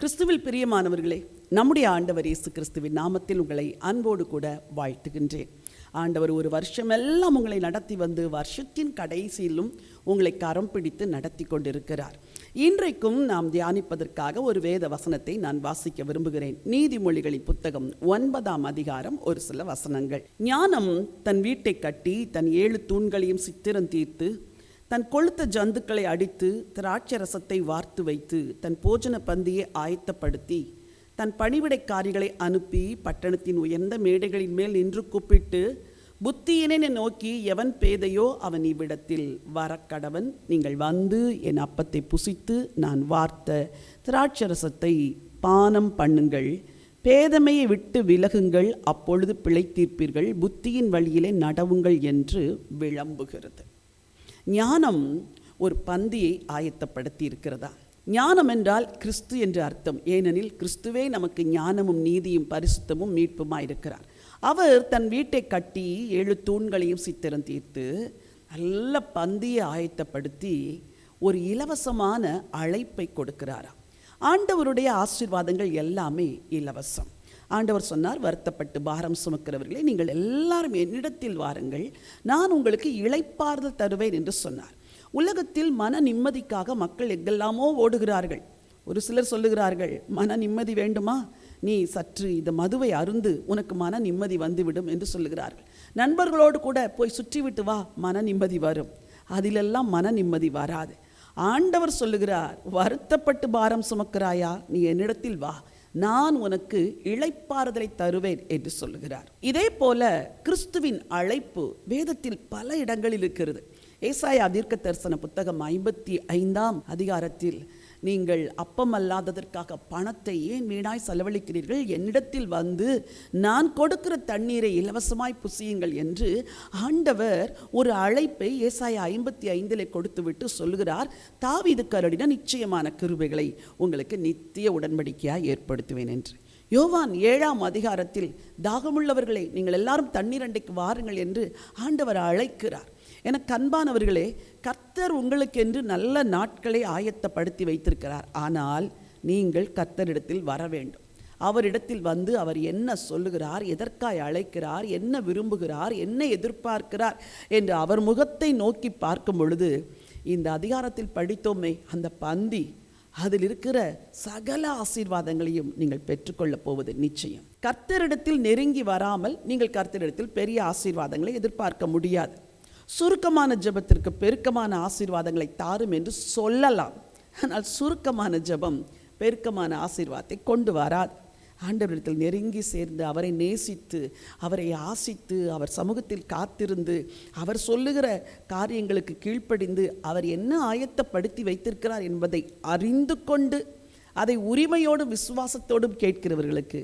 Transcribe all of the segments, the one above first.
கிறிஸ்துவில் பிரியமானவர்களே நம்முடைய ஆண்டவர் இயேசு கிறிஸ்துவின் நாமத்தில் உங்களை அன்போடு கூட வாழ்த்துகின்றேன். ஆண்டவர் ஒரு வருஷமெல்லாம் உங்களை நடத்தி வந்து வருஷத்தின் கடைசியிலும் உங்களை கரம் பிடித்து நடத்தி கொண்டிருக்கிறார். இன்றைக்கும் நாம் தியானிப்பதற்காக ஒரு வேத வசனத்தை நான் வாசிக்க விரும்புகிறேன். நீதிமொழிகளின் புத்தகம் ஒன்பதாம் அதிகாரம் ஒரு சில வசனங்கள். ஞானம் தன் வீட்டை கட்டி தன் ஏழு தூண்களையும் சித்திரம் தீர்த்து தன் கொளுத்த ஜந்துக்களை அடித்து திராட்சரசத்தை வார்த்து வைத்து தன் போஜன பந்தியை ஆயத்தப்படுத்தி தன் பணிவிடைக்காரிகளை அனுப்பி பட்டணத்தின் உயர்ந்த மேடைகளின் மேல் நின்று கூப்பிட்டு புத்தியினை நோக்கி எவன் பேதையோ அவன் இவ்விடத்தில் வரக்கடவன். நீங்கள் வந்து என் அப்பத்தை புசித்து நான் வார்த்த திராட்சரசத்தை பானம் பண்ணுங்கள். பேதமையை விட்டு விலகுங்கள். அப்பொழுது பிழைத்தீர்ப்பீர்கள். புத்தியின் வழியிலே நடவுங்கள் என்று விளம்புகிறது. ஞானம் ஒரு பந்தியை ஆயத்தப்படுத்தி இருக்கிறதா ஞானம் என்றால் கிறிஸ்து என்று அர்த்தம். ஏனெனில் கிறிஸ்துவே நமக்கு ஞானமும் நீதியும் பரிசுத்தமும் மீட்புமாயிருக்கிறார். அவர் தன் வீட்டை கட்டி ஏழு தூண்களையும் சித்திரம் தீர்த்து நல்ல பந்தியை ஆயத்தப்படுத்தி ஒரு இலவசமான அழைப்பை கொடுக்கிறாராம். ஆண்டவருடைய ஆசீர்வாதங்கள் எல்லாமே இலவசம். ஆண்டவர் சொன்னார் வருத்தப்பட்டு பாரம் சுமக்கிறவர்களே நீங்கள் எல்லாரும் என்னிடத்தில் வாருங்கள். நான் உங்களுக்கு இழைப்பார்தல் தருவேன் என்று சொன்னார். உலகத்தில் மன நிம்மதிக்காக மக்கள் எங்கெல்லாமோ ஓடுகிறார்கள். ஒரு சிலர் சொல்லுகிறார்கள் மன நிம்மதி வேண்டுமா? நீ சற்று இந்த மதுவை அருந்து உனக்கு மன நிம்மதி வந்துவிடும் என்று சொல்லுகிறார்கள். நண்பர்களோடு கூட போய் சுற்றிவிட்டு வா மன நிம்மதி வரும். அதிலெல்லாம் மன நிம்மதி வராது. ஆண்டவர் சொல்லுகிறார் வருத்தப்பட்டு பாரம் சுமக்கிறாயா? நீ என்னிடத்தில் வா. நான் உனக்கு இளைப்பாறுதலை தருவேன் என்று சொல்லுகிறார். இதே போல கிறிஸ்துவின் அழைப்பு வேதத்தில் பல இடங்களில் இருக்கிறது. ஏசாயா தீர்க்க தரிசன புத்தகம் ஐம்பத்தி ஐந்தாம் அதிகாரத்தில் நீங்கள் அப்பம் அல்லாததற்காக பணத்தை ஏன் வீணாய் செலவழிக்கிறீர்கள்? என்னிடத்தில் வந்து நான் கொடுக்கிற தண்ணீரை இலவசமாய் புசியுங்கள் என்று ஆண்டவர் ஒரு அழைப்பை ஏசாய ஐம்பத்தி ஐந்தில் கொடுத்துவிட்டு சொல்கிறார் தாவிது கரடின நிச்சயமான கிருபைகளை உங்களுக்கு நித்திய உடன்படிக்கையாக ஏற்படுத்துவேன் என்று. யோவான் ஏழாம் அதிகாரத்தில் தாகமுள்ளவர்களை நீங்கள் எல்லாரும் தண்ணீர் அண்டைக்கு வாருங்கள் என்று ஆண்டவர் அழைக்கிறார். எனக்கு அன்பானவர்களே கர்த்தர் உங்களுக்கென்று நல்ல நாட்களை ஆயத்தப்படுத்தி வைத்திருக்கிறார். ஆனால் நீங்கள் கர்த்தரிடத்தில் வர வேண்டும். அவரிடத்தில் வந்து அவர் என்ன சொல்லுகிறார் எதற்காய் அழைக்கிறார் என்ன விரும்புகிறார் என்ன எதிர்பார்க்கிறார் என்று அவர் முகத்தை நோக்கி பார்க்கும் பொழுது இந்த அதிகாரத்தில் படித்தோமே அந்த பந்தி அதில் இருக்கிற சகல ஆசீர்வாதங்களையும் நீங்கள் பெற்றுக்கொள்ளப் போவது நிச்சயம். கர்த்தரிடத்தில் நெருங்கி வராமல் நீங்கள் கர்த்தரிடத்தில் பெரிய ஆசீர்வாதங்களை எதிர்பார்க்க முடியாது. சுருக்கமான ஜெபத்திற்கு பெருக்கமான ஆசீர்வாதங்களை தாரும் என்று சொல்லலாம். ஆனால் சுருக்கமான ஜெபம் பெருக்கமான ஆசீர்வாதத்தை கொண்டு வராது. ஆண்டவரிடத்தில் நெருங்கி சேர்ந்து அவரை நேசித்து அவரை ஆசித்து அவர் சமூகத்தில் காத்திருந்து அவர் சொல்லுகிற காரியங்களுக்கு கீழ்ப்படிந்து அவர் என்ன ஆயத்தப்படுத்தி வைத்திருக்கிறார் என்பதை அறிந்து கொண்டு அதை உரிமையோடும் விசுவாசத்தோடும் கேட்கிறவர்களுக்கு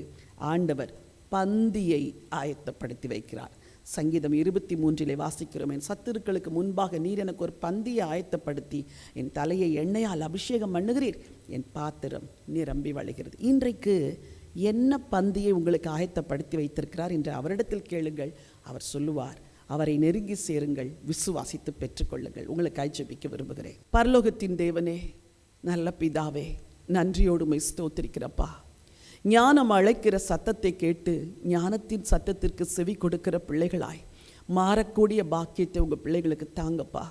ஆண்டவர் பந்தியை ஆயத்தப்படுத்தி வைக்கிறார். சங்கீதம் இருபத்தி மூன்றிலே வாசிக்கிறோம். என் சத்துருக்களுக்கு முன்பாக நீர் எனக்கு ஒரு பந்தியை ஆயத்தப்படுத்தி. என் தலையை எண்ணெயால் அபிஷேகம் பண்ணுகிறீர். என் பாத்திரம் நிரம்பி வழிகிறது. இன்றைக்கு என்ன பந்தியை உங்களுக்கு ஆயத்தப்படுத்தி வைத்திருக்கிறார் என்று அவரிடத்தில் கேளுங்கள். அவர் சொல்லுவார் அவரை நெருங்கி சேருங்கள் விசுவாசித்து பெற்றுக்கொள்ளுங்கள். உங்களுக்கு ஆய்ச்சபிக்க விரும்புகிறேன். பரலோகத்தின் தேவனே நல்ல பிதாவே நன்றியோடு மை ஞானம் அழைக்கிற சத்தத்தை கேட்டு ஞானத்தின் சத்தத்திற்கு செவி கொடுக்கிற பிள்ளைகளாய் மாறக்கூடிய பாக்கியத்தை உங்கள் பிள்ளைகளுக்கு தாங்கப்பா.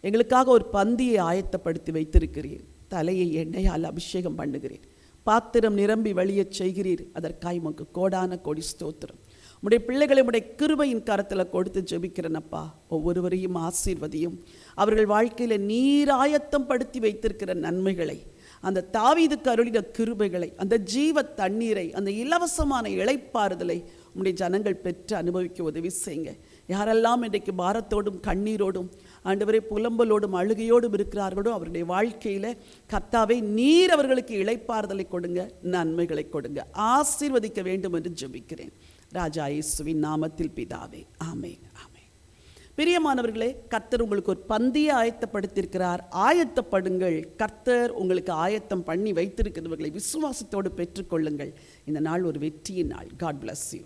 எங்களுக்காக ஒரு பந்தியை ஆயத்தப்படுத்தி வைத்திருக்கிறீர். தலையை எண்ணெயால் அபிஷேகம் பண்ணுகிறீர். பாத்திரம் நிரம்பி வழியச் செய்கிறீர். அதற்காய் உமக்கு கோடான கொடி ஸ்தோத்திரம். உடைய பிள்ளைகளை உடைய கிருபையின் கரத்தில் கொடுத்து ஜெபிக்கிறனப்பா. ஒவ்வொருவரையும் ஆசீர்வதியும். அவர்கள் வாழ்க்கையில் நீராயத்தம் படுத்தி வைத்திருக்கிற நன்மைகளை அந்த தாவீதுக்கு அருளின கிருபைகளை அந்த ஜீவ தண்ணீரை அந்த இலவசமான இழைப்பாறுதலை உங்களுடைய ஜனங்கள் பெற்று அனுபவிக்க உதவி செய்யுங்க. யாரெல்லாம் இன்றைக்கு பாரத்தோடும் கண்ணீரோடும் ஆண்டவரை புலம்பலோடும் அழுகையோடும் இருக்கிறார்களோ அவருடைய வாழ்க்கையில் கத்தாவை நீர் அவர்களுக்கு இழைப்பாறுதலை கொடுங்க நன்மைகளை கொடுங்க. ஆசீர்வதிக்க வேண்டும் என்று ஜெபிக்கிறேன். ராஜா இயேசுவின் நாமத்தில் பிதாவே. ஆமே ஆமே பிரியமானவர்களே கர்த்தர் உங்களுக்கு ஒரு பந்தியை ஆயத்தப்படுத்தியிருக்கிறார். ஆயத்தப்படுங்கள். கர்த்தர் உங்களுக்கு ஆயத்தம் பண்ணி வைத்திருக்கிறவர்களை விசுவாசத்தோடு பெற்றுக்கொள்ளுங்கள். இந்த நாள் ஒரு வெற்றியின் நாள். God bless you